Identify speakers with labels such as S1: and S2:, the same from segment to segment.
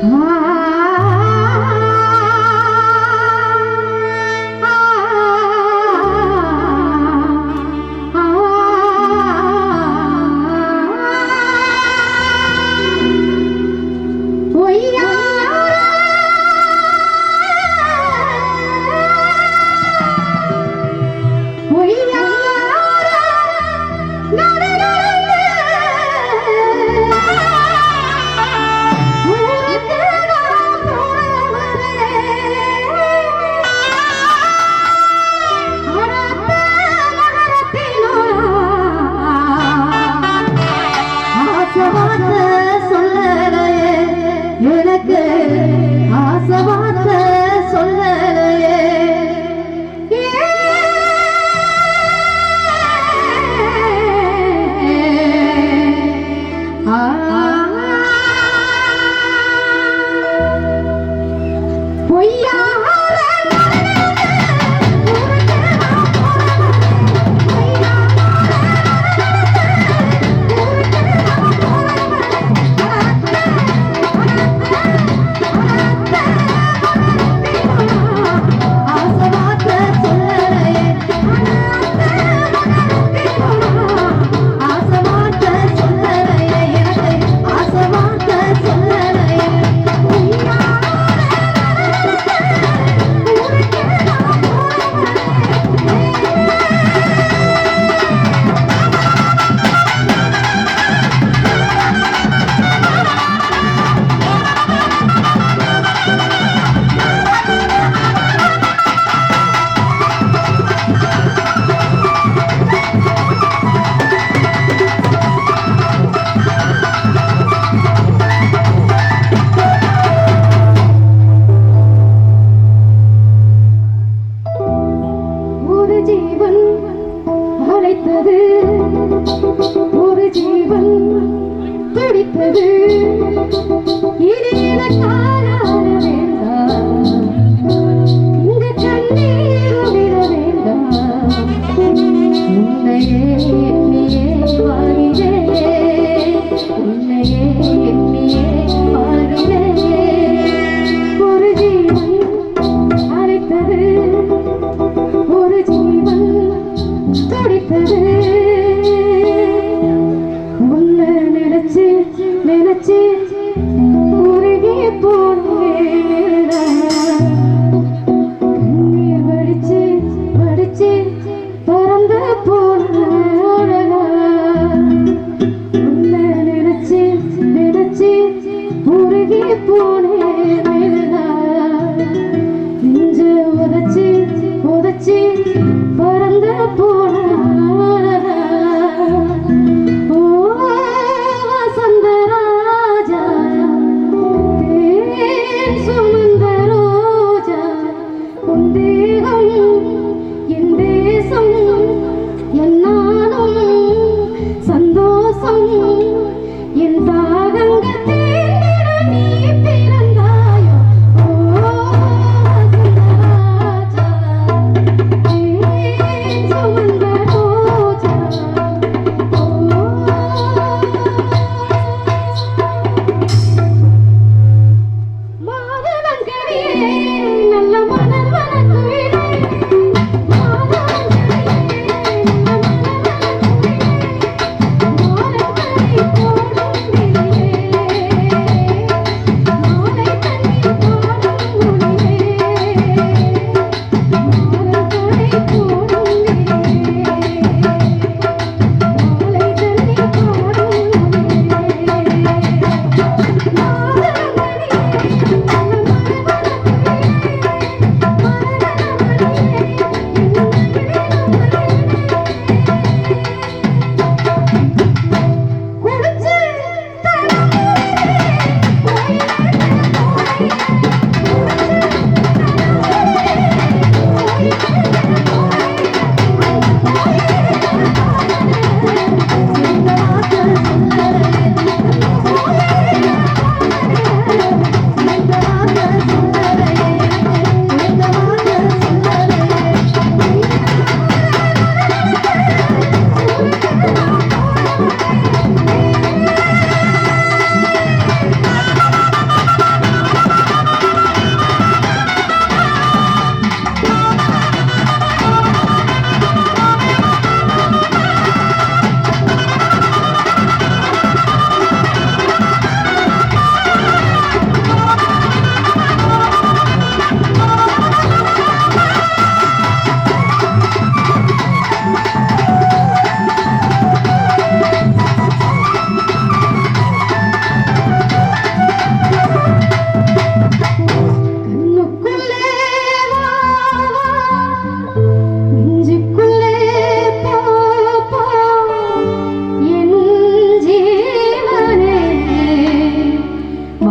S1: Hmm. ஒரு ஜீவன் பிடித்தது. இது எனக்கான வேண்டாம். இந்த கண்ணீர் விட வேண்டாம். உன்னையே என்னையே வாழ்கிறே உன்னையே ஒரு ஜீவன் துடித்தது.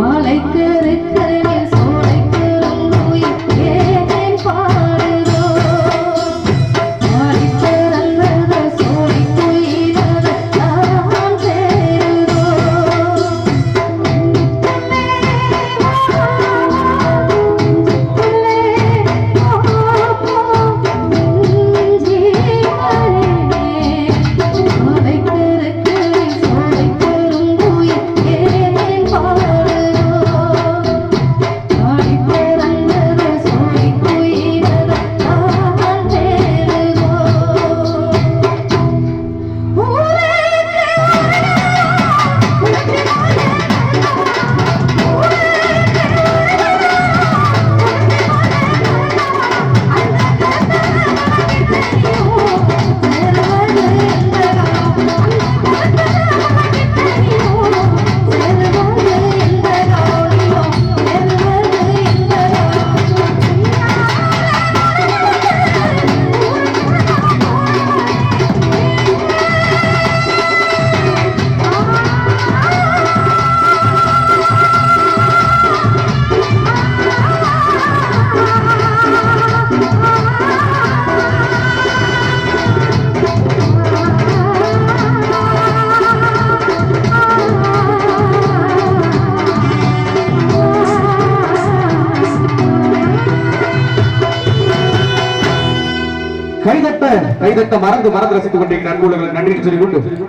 S1: மாலை
S2: கைதட்ட மறந்து மறந்து ரசித்துக் கொண்டிருக்கிற அன்புள்ளவர்கள் நன்றி சொல்லிக் கொண்டு